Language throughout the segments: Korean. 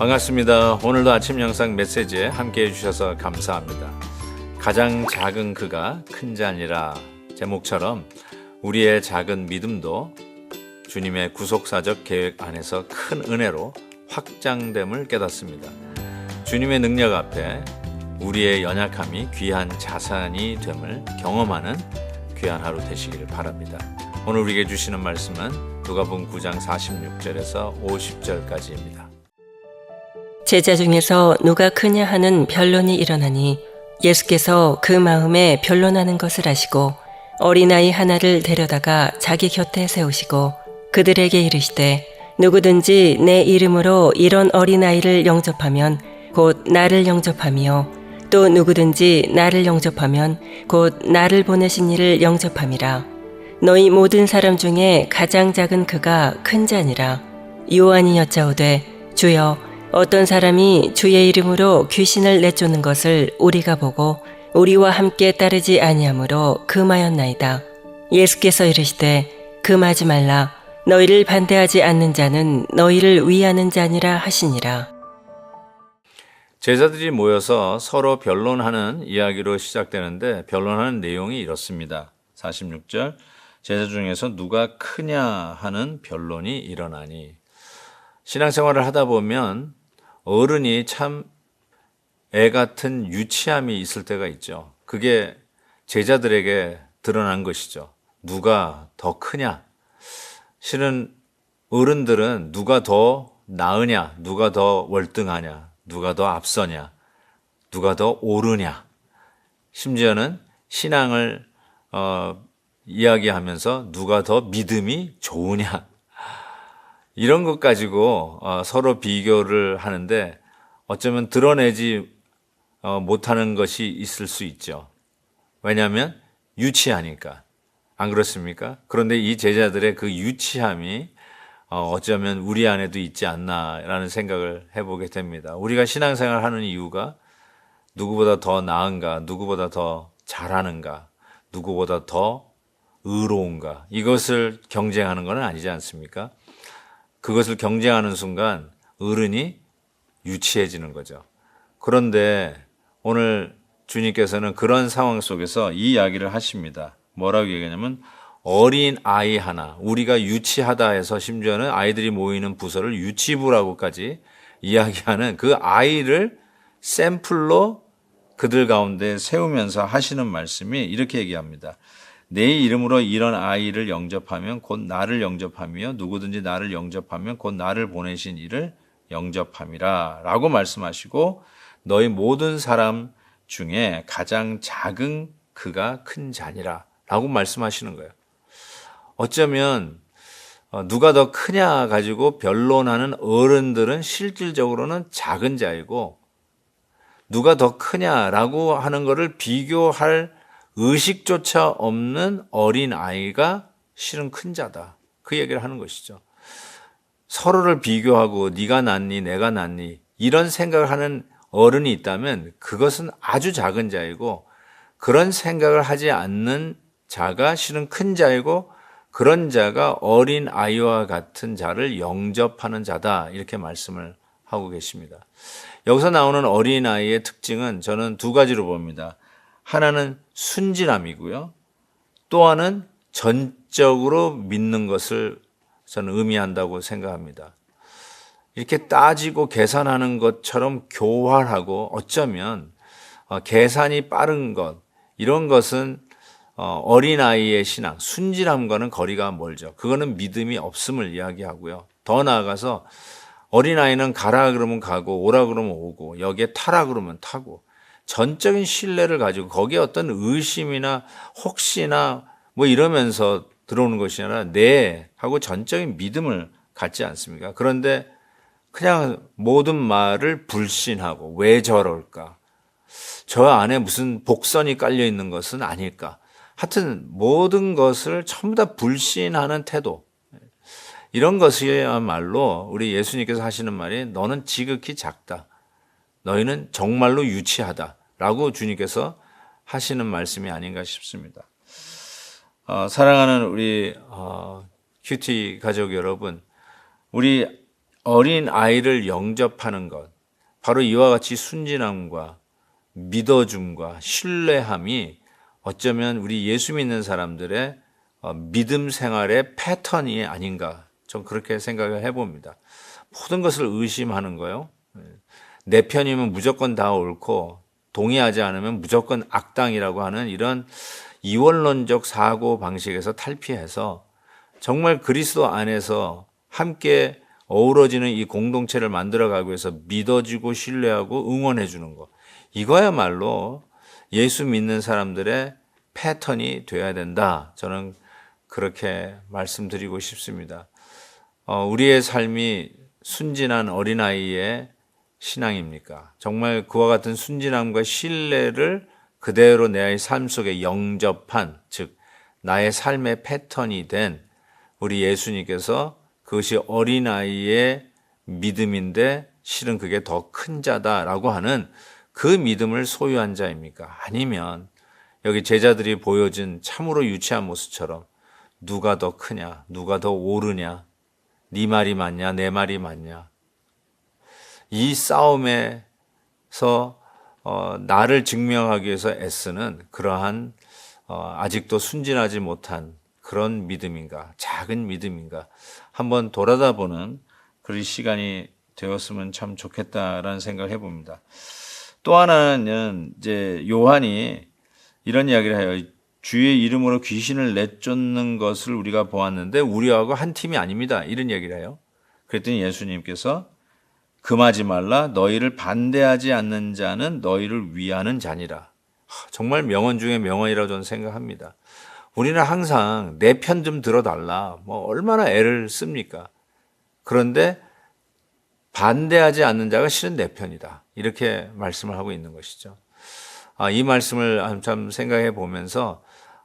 반갑습니다. 오늘도 아침 영상 메시지에 함께 해주셔서 감사합니다. 가장 작은 그가 큰 자니라 제목처럼 우리의 작은 믿음도 주님의 구속사적 계획 안에서 큰 은혜로 확장됨을 깨닫습니다. 주님의 능력 앞에 우리의 연약함이 귀한 자산이 됨을 경험하는 귀한 하루 되시기를 바랍니다. 오늘 우리에게 주시는 말씀은 누가복음 9장 46절에서 50절까지입니다. 제자 중에서 누가 크냐 하는 변론이 일어나니 예수께서 그 마음에 변론하는 것을 아시고 어린아이 하나를 데려다가 자기 곁에 세우시고 그들에게 이르시되 누구든지 내 이름으로 이런 어린아이를 영접하면 곧 나를 영접하며 또 누구든지 나를 영접하면 곧 나를 보내신 이를 영접함이라. 너희 모든 사람 중에 가장 작은 그가 큰 자니라. 요한이 여짜오되 주여 어떤 사람이 주의 이름으로 귀신을 내쫓는 것을 우리가 보고 우리와 함께 따르지 아니하므로 금하였나이다. 예수께서 이르시되 금하지 말라. 너희를 반대하지 않는 자는 너희를 위하는 자니라 하시니라. 제자들이 모여서 서로 변론하는 이야기로 시작되는데 변론하는 내용이 이렇습니다. 46절 제자 중에서 누가 크냐 하는 변론이 일어나니 신앙생활을 하다 보면 어른이 참 애 같은 유치함이 있을 때가 있죠. 그게 제자들에게 드러난 것이죠. 누가 더 크냐? 실은 어른들은 누가 더 나으냐? 누가 더 월등하냐? 누가 더 앞서냐? 누가 더 옳으냐? 심지어는 신앙을 어, 이야기하면서 누가 더 믿음이 좋으냐? 이런 것 가지고 어, 서로 비교를 하는데 어쩌면 드러내지 어, 못하는 것이 있을 수 있죠. 왜냐하면 유치하니까. 안 그렇습니까? 그런데 이 제자들의 그 유치함이 어, 어쩌면 우리 안에도 있지 않나라는 생각을 해보게 됩니다. 우리가 신앙생활 하는 이유가 누구보다 더 나은가, 누구보다 더 잘하는가, 누구보다 더 의로운가, 이것을 경쟁하는 것은 아니지 않습니까? 그것을 경쟁하는 순간 어른이 유치해지는 거죠. 그런데 오늘 주님께서는 그런 상황 속에서 이 이야기를 하십니다. 뭐라고 얘기하냐면 어린 아이 하나, 우리가 유치하다 해서 심지어는 아이들이 모이는 부서를 유치부라고까지 이야기하는 그 아이를 샘플로 그들 가운데 세우면서 하시는 말씀이 이렇게 얘기합니다. 내 이름으로 이런 아이를 영접하면 곧 나를 영접하며 누구든지 나를 영접하면 곧 나를 보내신 이를 영접함이라 라고 말씀하시고 너희 모든 사람 중에 가장 작은 그가 큰 자니라 라고 말씀하시는 거예요. 어쩌면 어, 누가 더 크냐 가지고 변론하는 어른들은 실질적으로는 작은 자이고 누가 더 크냐라고 하는 것을 비교할 의식조차 없는 어린 아이가 실은 큰 자다. 그 얘기를 하는 것이죠. 서로를 비교하고 네가 낫니 내가 낫니 이런 생각을 하는 어른이 있다면 그것은 아주 작은 자이고 그런 생각을 하지 않는 자가 실은 큰 자이고 그런 자가 어린 아이와 같은 자를 영접하는 자다 이렇게 말씀을 하고 계십니다. 여기서 나오는 어린 아이의 특징은 저는 두 가지로 봅니다. 하나는 순진함이고요. 또 하나는 전적으로 믿는 것을 저는 의미한다고 생각합니다. 이렇게 따지고 계산하는 것처럼 교활하고 어쩌면 어, 계산이 빠른 것 이런 것은 어, 어린아이의 신앙, 순진함과는 거리가 멀죠. 그거는 믿음이 없음을 이야기하고요. 더 나아가서 어린아이는 가라 그러면 가고 오라 그러면 오고 여기에 타라 그러면 타고 전적인 신뢰를 가지고 거기에 어떤 의심이나 혹시나 뭐 이러면서 들어오는 것이 아니라 네 하고 전적인 믿음을 갖지 않습니까? 그런데 그냥 모든 말을 불신하고 왜 저럴까? 저 안에 무슨 복선이 깔려 있는 것은 아닐까? 하여튼 모든 것을 전부 다 불신하는 태도. 이런 것이야말로 우리 예수님께서 하시는 말이 너는 지극히 작다. 너희는 정말로 유치하다. 라고 주님께서 하시는 말씀이 아닌가 싶습니다. 어, 사랑하는 우리 어, 큐티 가족 여러분, 우리 어린 아이를 영접하는 것, 바로 이와 같이 순진함과 믿어줌과 신뢰함이 어쩌면 우리 예수 믿는 사람들의 어, 믿음 생활의 패턴이 아닌가. 좀 그렇게 생각을 해봅니다. 모든 것을 의심하는 거요. 내 편이면 무조건 다 옳고 동의하지 않으면 무조건 악당이라고 하는 이런 이원론적 사고 방식에서 탈피해서 정말 그리스도 안에서 함께 어우러지는 이 공동체를 만들어가기 위해서 믿어주고 신뢰하고 응원해 주는 것. 이거야말로 예수 믿는 사람들의 패턴이 되어야 된다. 저는 그렇게 말씀드리고 싶습니다. 어, 우리의 삶이 순진한 어린아이의 신앙입니까? 정말 그와 같은 순진함과 신뢰를 그대로 내 삶 속에 영접한, 즉, 나의 삶의 패턴이 된 우리 예수님께서 그것이 어린아이의 믿음인데 실은 그게 더 큰 자다라고 하는 그 믿음을 소유한 자입니까? 아니면 여기 제자들이 보여준 참으로 유치한 모습처럼 누가 더 크냐, 누가 더 옳으냐, 네 말이 맞냐, 내 말이 맞냐. 이 싸움에서 어, 나를 증명하기 위해서 애쓰는 그러한 어, 아직도 순진하지 못한 그런 믿음인가, 작은 믿음인가, 한번 돌아다 보는 그런 시간이 되었으면 참 좋겠다라는 생각을 해봅니다. 또 하나는 이제 요한이 이런 이야기를 해요. 주의 이름으로 귀신을 내쫓는 것을 우리가 보았는데 우리하고 한 팀이 아닙니다. 이런 얘기를 해요. 그랬더니 예수님께서 금하지 말라 너희를 반대하지 않는 자는 너희를 위하는 자니라. 하, 정말 명언 중에 명언이라고 저는 생각합니다. 우리는 항상 내 편 좀 들어달라. 뭐 얼마나 애를 씁니까? 그런데 반대하지 않는 자가 실은 내 편이다. 이렇게 말씀을 하고 있는 것이죠. 아, 이 말씀을 한참 생각해 보면서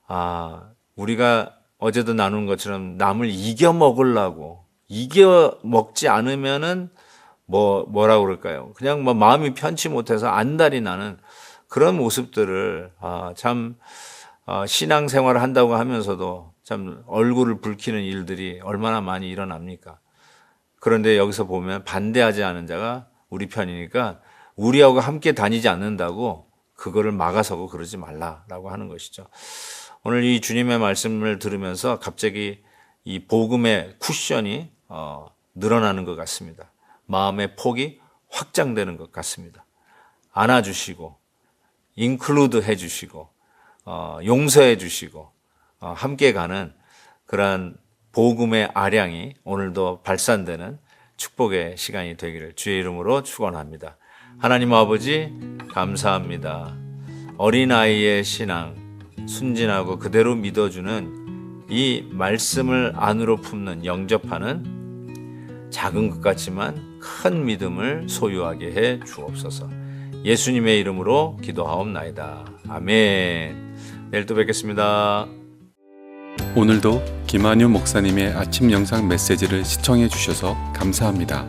아, 우리가 어제도 나눈 것처럼 남을 이겨 먹으려고 이겨 먹지 않으면은 뭐 뭐라 그럴까요? 그냥 뭐 마음이 편치 못해서 안달이 나는 그런 모습들을 아, 참 어, 신앙생활을 한다고 하면서도 참 얼굴을 붉히는 일들이 얼마나 많이 일어납니까? 그런데 여기서 보면 반대하지 않은 자가 우리 편이니까 우리하고 함께 다니지 않는다고 그거를 막아서고 그러지 말라라고 하는 것이죠. 오늘 이 주님의 말씀을 들으면서 갑자기 이 복음의 쿠션이 어, 늘어나는 것 같습니다. 마음의 폭이 확장되는 것 같습니다. 안아주시고, 인클루드 해주시고, 어, 용서해 주시고, 어, 함께 가는 그러한 복음의 아량이 오늘도 발산되는 축복의 시간이 되기를 주의 이름으로 축원합니다. 하나님 아버지 감사합니다. 어린아이의 신앙 순진하고 그대로 믿어주는 이 말씀을 안으로 품는 영접하는 작은 것 같지만 큰 믿음을 소유하게 해 주옵소서. 예수님의 이름으로 기도하옵나이다. 아멘. 내일 또 뵙겠습니다. 오늘도 김한유 목사님의 아침 영상 메시지를 시청해 주셔서 감사합니다.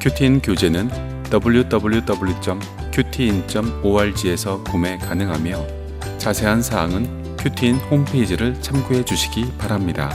큐티인 교재는 www.qtin.org에서 구매 가능하며 자세한 사항은 큐티인 홈페이지를 참고해 주시기 바랍니다.